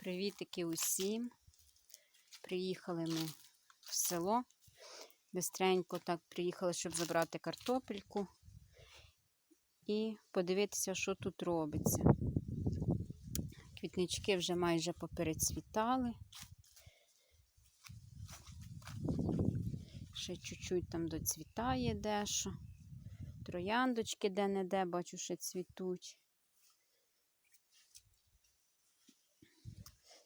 Привітики усім. Приїхали ми в село. Бистренько так приїхали, щоб забрати картопельку і подивитися, що тут робиться. Квітнички вже майже поперецвітали. Ще чуть-чуть там доцвітає дещо. Трояндочки де-не-де, бачу, ще цвітуть.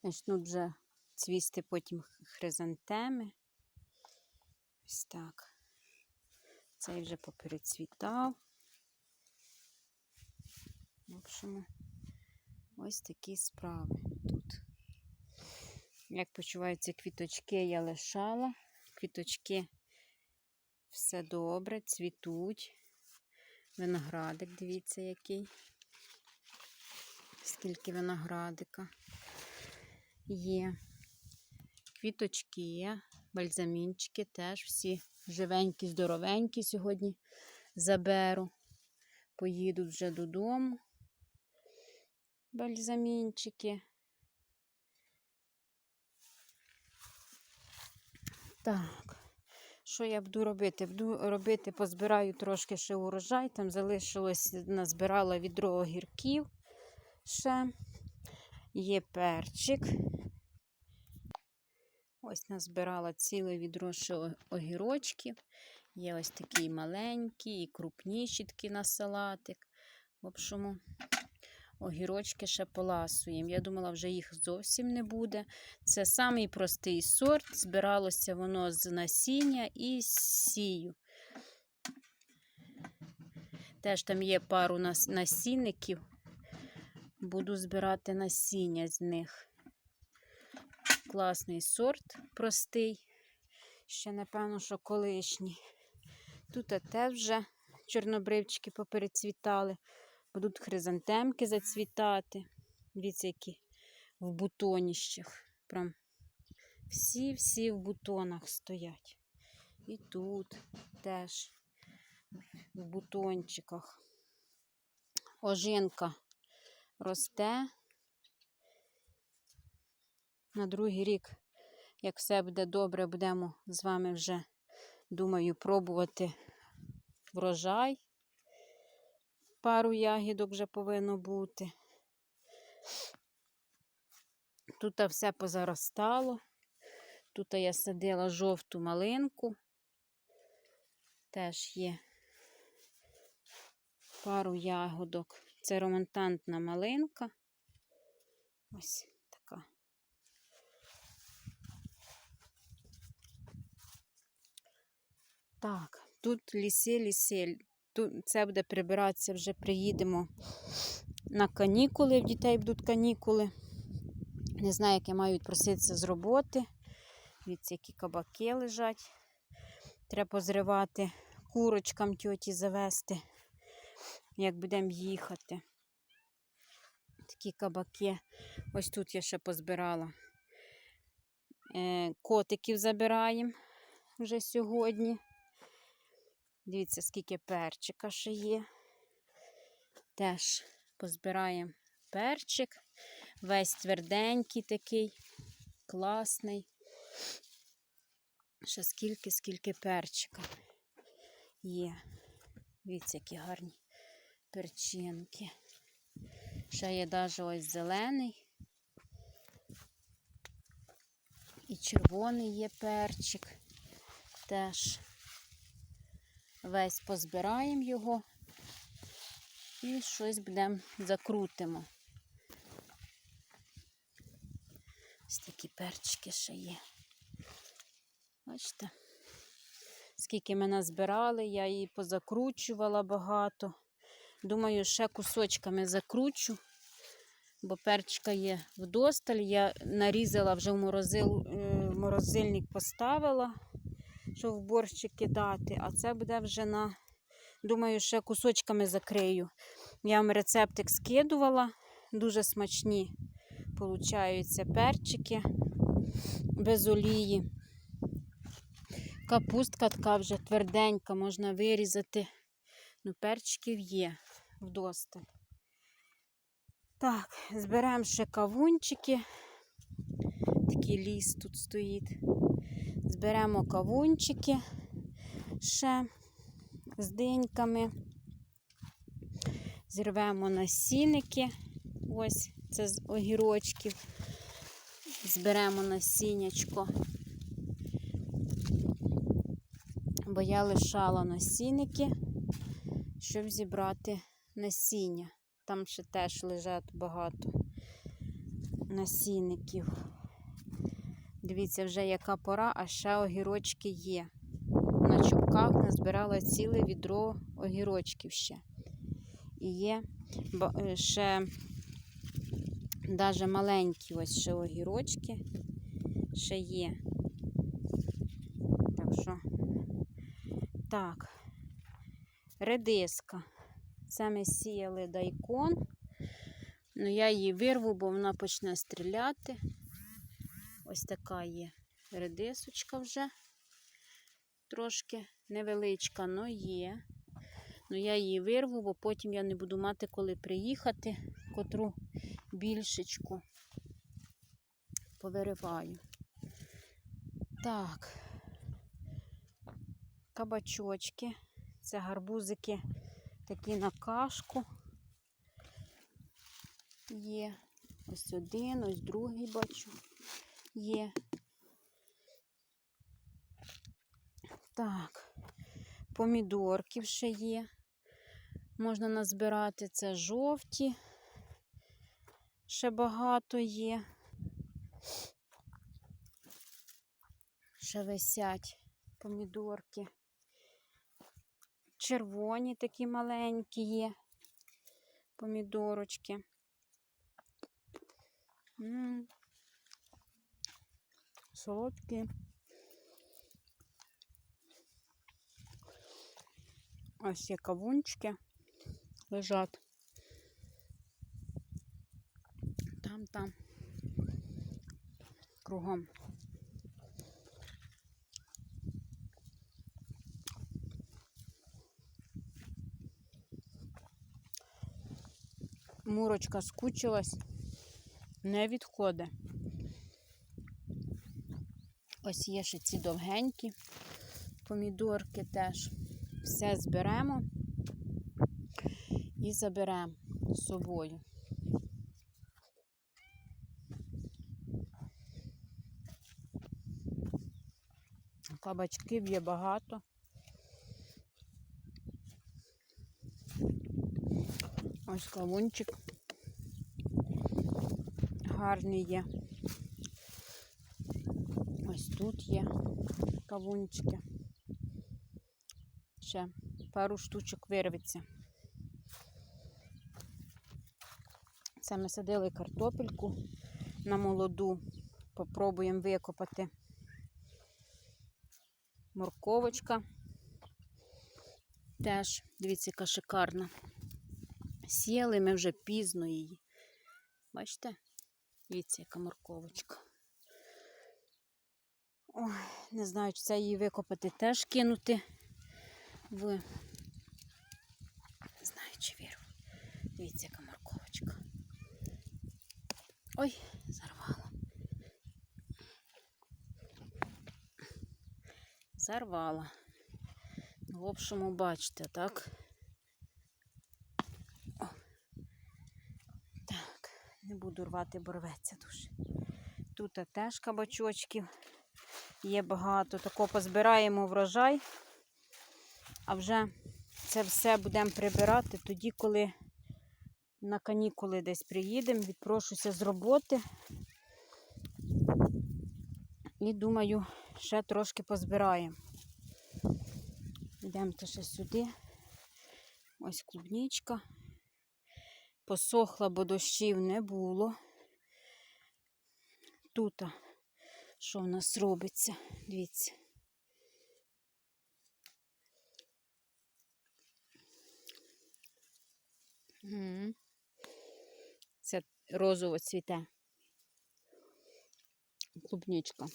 Почнуть вже цвісти потім хризантеми. Ось так. Цей вже поперецвітав. В общем, ось такі справи тут. Як почуваються квіточки, я лишала. Квіточки все добре, цвітуть. Виноградик, дивіться, який. Скільки виноградика є. Квіточки бальзамінчики теж всі живенькі, здоровенькі сьогодні заберу. Поїдуть вже додому. Бальзамінчики. Так, що я буду робити? Буду робити, позбираю трошки ще урожай. Там залишилось, назбирала відро огірків ще. Є перчик. Ось назбирала ціле відро огірочків. Є ось такі маленькі і крупніші такі на салатик. В общому, огірочки ще поласуємо. Я думала, вже їх зовсім не буде. Це самий простий сорт. Збиралося воно з насіння і з сію. Теж там є пару нас- насінників. Буду збирати насіння з них. Класний сорт, простий. Ще, напевно, що колишній. Тут теж вже чорнобривчики поперецвітали. Будуть хризантемки зацвітати. Дивіться, які в бутоніщах. Прям всі-всі в бутонах стоять. І тут теж в бутончиках. Ожинка росте. На другий рік, як все буде добре, будемо з вами вже, думаю, пробувати врожай. Пару ягідок вже повинно бути. Тут все позаростало. Тут я садила жовту малинку. Теж є пару ягодок. Це романтантна малинка. Ось така. Так, тут ліси, ліси. Тут це буде прибиратися, вже приїдемо на канікули. В дітей будуть канікули. Не знаю, як я маю відпроситися з роботи. Дивіться, які кабаки лежать. Треба позривати курочкам тьоті завести, як будемо їхати. Такі кабаки. Ось тут я ще позбирала. Е, Котиків забираємо вже сьогодні. Дивіться, скільки перчика ще є. Теж позбираємо перчик. Весь тверденький такий, класний. Ще скільки, скільки перчика є. Дивіться, які гарні перчинки. Ще є навіть ось зелений. І червоний є перчик. Теж весь позбираємо його і щось будемо закрутимо. Ось такі перчики ще є. Бачите, скільки ми назбирали, я її позакручувала багато. Думаю, ще кусочками закручу, бо перчика є вдосталь. Я нарізала вже в е, морозильник поставила, щоб в борщик кидати, а це буде вже на, думаю, ще кусочками закрию. Я вам рецептик скидувала, дуже смачні получаються перчики без олії. Капустка така вже тверденька, можна вирізати. Ну, перчиків є вдосталь. Так, зберемо ще кавунчики. Такий ліс тут стоїть. Зберемо кавунчики ще з диньками. Зірвемо насінники. Ось це з огірочків. Зберемо насіннячко. Бо я лишала насінники, щоб зібрати насіння. Там ще теж лежать багато насінників. Дивіться, вже яка пора, а ще огірочки є. На чубках назбирала ціле відро огірочків ще. І є е, ще навіть маленькі ось ще огірочки ще є. Так що, так, редиска. Це ми сіяли дайкон. Ну, я її вирву, бо вона почне стріляти. Ось така є редисочка вже. Трошки невеличка, але є. Ну, я її вирву, бо потім я не буду мати коли приїхати, котру більшечку повириваю. Так, кабачочки. Це гарбузики такі на кашку. Є. Ось один, ось другий бачу. Є. Так, помідорків ще є. Можна назбирати це жовті. Ще багато є. Ще висять помідорки. Червоні такі маленькі є помідорочки. Солодкі. Ось є кавунчики лежать. Там, там. Кругом. Мурочка скучилась, не відходить. Ось є ще ці довгенькі помідорки теж. Все зберемо і заберемо з собою. Кабачків є багато. Ось кавунчик. Гарний є. Ось тут є кавунчики. Ще пару штучок вирветься. Це ми садили картопельку на молоду. Попробуємо викопати. Морковочка. Теж, дивіться, яка шикарна. Сіяли ми вже пізно її. Бачите? Дивіться, яка морковочка. Ой, не знаю, чи це її викопати теж кинути в. Не знаю, чи віру. Дивіться, яка морковочка. Ой, зарвала. Зарвала. В общому, бачите, так? О. Так, не буду рвати, бо рветься дуже. Тут теж кабачочків є багато. Тако позбираємо врожай, а вже це все будемо прибирати тоді, коли на канікули десь приїдемо, відпрошуся з роботи. І думаю, ще трошки позбираємо. Йдемо ще сюди. Ось клубничка. Посохла, бо дощів не було. Тут, що в нас робиться, дивіться. Це розово цвіте. Клубничка.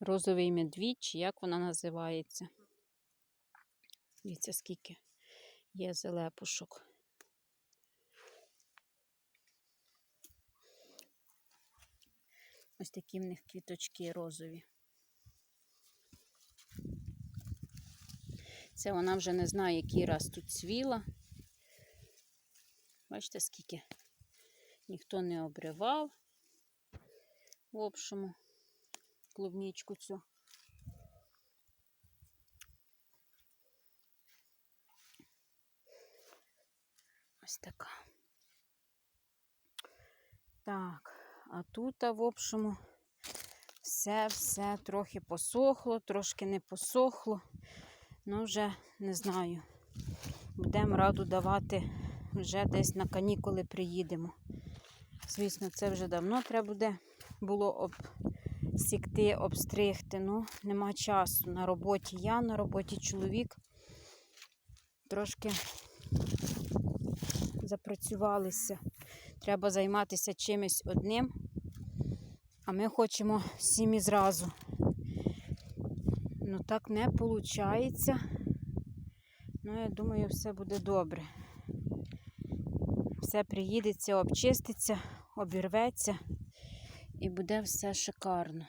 Розовий медвідь, як вона називається. Дивіться, скільки є зелепушок. Ось такі в них квіточки розові. Це вона вже не знає, який раз тут цвіла. Бачите, скільки ніхто не обривав. В общому, клубничку цю. Ось така. Так, а тут, в общому, все-все трохи посохло, трошки не посохло. Ну, вже не знаю. Будемо раду давати вже десь на канікули приїдемо. Звісно, це вже давно треба буде було обсікти, обстригти. Ну, нема часу. На роботі я, на роботі чоловік. Трошки запрацювалися. Треба займатися чимось одним. А ми хочемо всім і зразу. Ну так не виходить. Ну, я думаю, все буде добре. Все приїдеться, обчиститься, обірветься і буде все шикарно.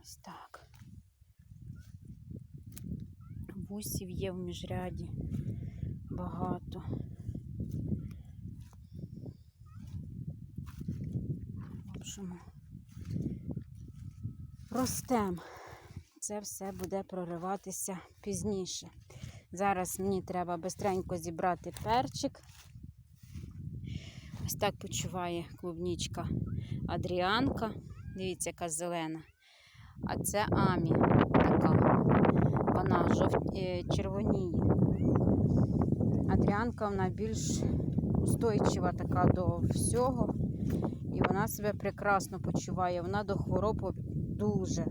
Ось так. Вусів є в міжряді багато. Ростем. Це все буде прориватися пізніше. Зараз мені треба бистренько зібрати перчик. Ось так почуває клубнічка Адріанка. Дивіться, яка зелена. А це Амі така. Вона е, червоніє. Адріанка вона більш устойчива така до всього. І вона себе прекрасно почуває. Вона до хвороб дуже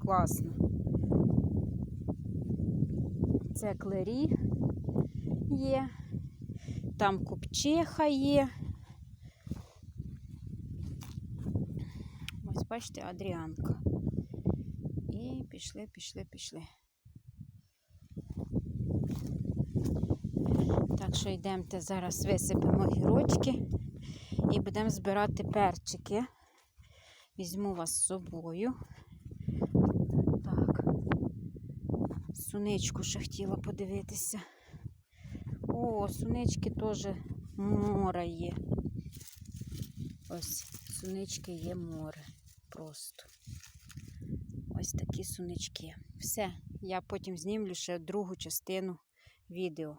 класно. Це клері є, там купчиха є. Ось бачите, Адріанка. І пішли, пішли, пішли. Так що йдемте зараз висипемо гірочки і будемо збирати перчики. Візьму вас з собою. Так. Суничку ще хотіла подивитися. О, сунички теж море є. Ось сунички є море. Просто. Ось такі сунички. Все, я потім знімлю ще другу частину відео.